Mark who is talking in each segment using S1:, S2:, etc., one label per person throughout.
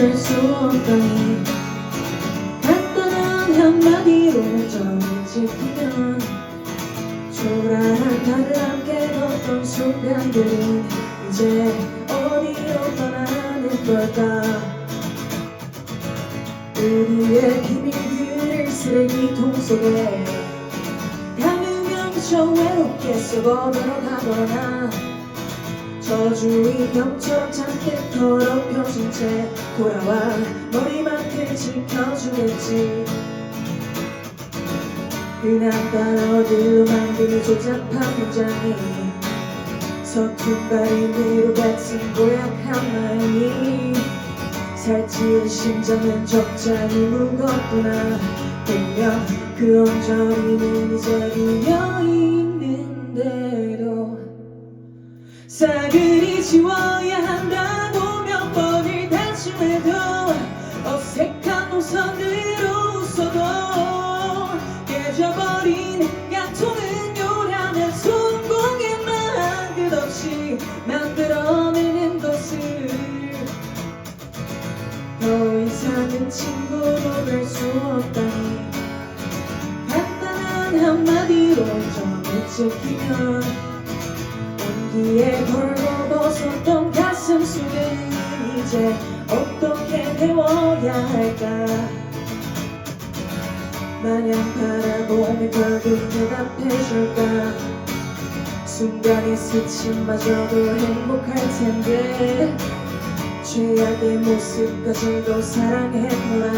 S1: 녹을 수 없다니. 간단한 한마디로 점을 찍히면 초라한 나를 함께 걷던 순간들은 이제 어디로 떠나는 걸까? 우리의 비밀들을 쓰레기통 속에 담으면 그저 외롭게 썩어들어 가거나 저주인 병처럼 잔뜩 더럽혀진 채 돌아와 머리맡을 지켜주겠지. 단어들로 만든 이 조잡한 문장이 서툰 발음으로 뱉은 고약한 마음이 살찌운 심장은 적잖이 무겁구나. 분명 그 언저리는 이제 비어있 싸그리 지워야 한다고 몇 번을 다짐해도 어색한 노선으로 웃어도 깨져버린 약통은 요란한 성공에만 끝없이 만들어내는 것을 더 이상은 친구로 될수 없다니 간단한 한마디로 찍히면 온 기에 벌거벗었던 가슴 속은 이제 어떻게 데워야 할까? 마냥 바라보며 결국 대답해줄까? 순간의 스침마저도 행복할 텐데 최악의 모습까지도 사랑했구나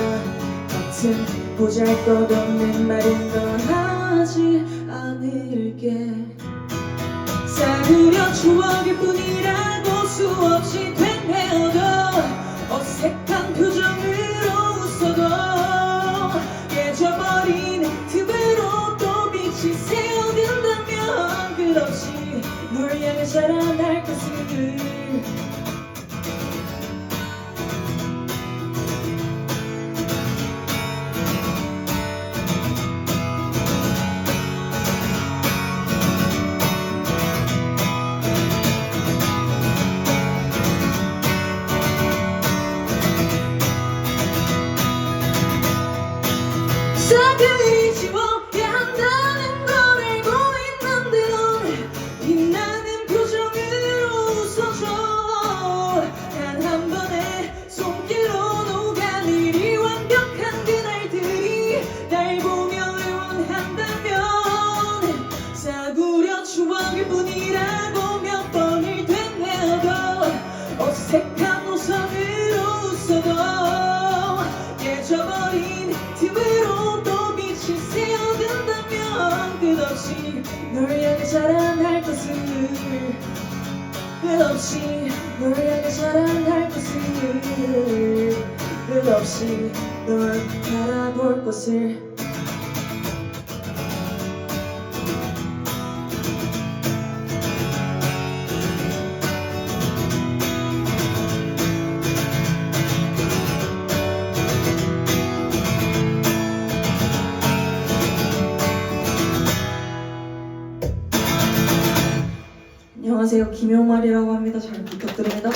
S1: 같은 보잘것없는 말은 더 하지 않을게 싸구려 추억일 뿐이라고 수없이 되뇌어도 어색한 표정으로 웃어도 깨져버린 틈으로 또 빛이 새어든다면 끝없이 널 향해 자라날 것을 싸그 끝없이 널 향해 자라날 것을. 끝없이 널 향해 자라날 것을. 끝없이 널 바라볼 것을 안녕하세요. 김용말이라고 합니다. 잘 부탁드립니다